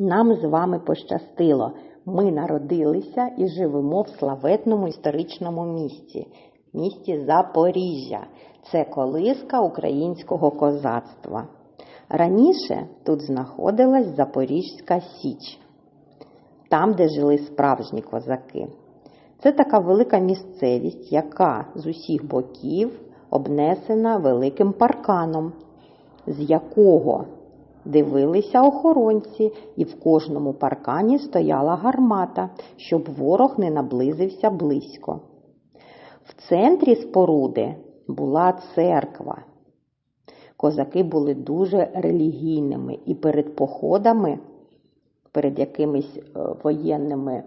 Нам з вами пощастило. Ми народилися і живемо в славетному історичному місті, місті Запоріжжя. Це колиска українського козацтва. Раніше тут знаходилась Запорізька Січ, там, де жили справжні козаки. Це така велика місцевість, яка з усіх боків обнесена великим парканом, з якого дивилися охоронці, і в кожному паркані стояла гармата, щоб ворог не наблизився близько. В центрі споруди була церква. Козаки були дуже релігійними і перед походами, перед якимись е, воєнними е,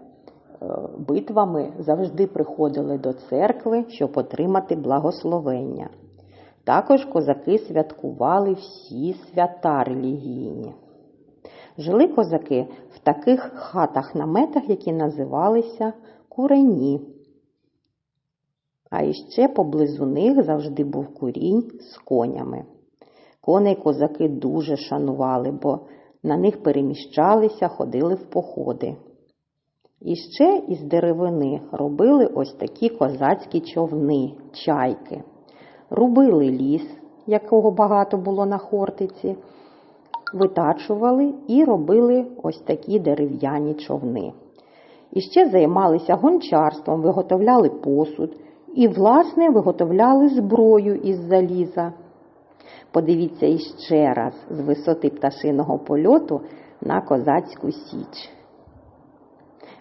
битвами завжди приходили до церкви, щоб отримати благословення. Також козаки святкували всі свята релігійні. Жили козаки в таких хатах-наметах, які називалися курені. А іще поблизу них завжди був курінь з конями. Коней козаки дуже шанували, бо на них переміщалися, ходили в походи. І ще із деревини робили ось такі козацькі човни, чайки. Рубили ліс, якого багато було на Хортиці, витачували і робили ось такі дерев'яні човни. І ще займалися гончарством, виготовляли посуд і, власне, виготовляли зброю із заліза. Подивіться іще раз з висоти пташиного польоту на козацьку січ.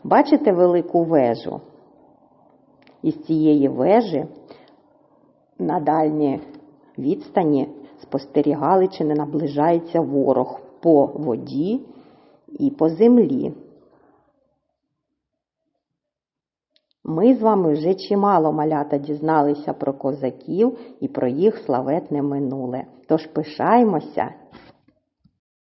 Бачите велику вежу? Із цієї вежі на дальній відстані спостерігали, чи не наближається ворог по воді і по землі. Ми з вами вже чимало малята дізналися про козаків і про їх славетне минуле. Тож пишаймося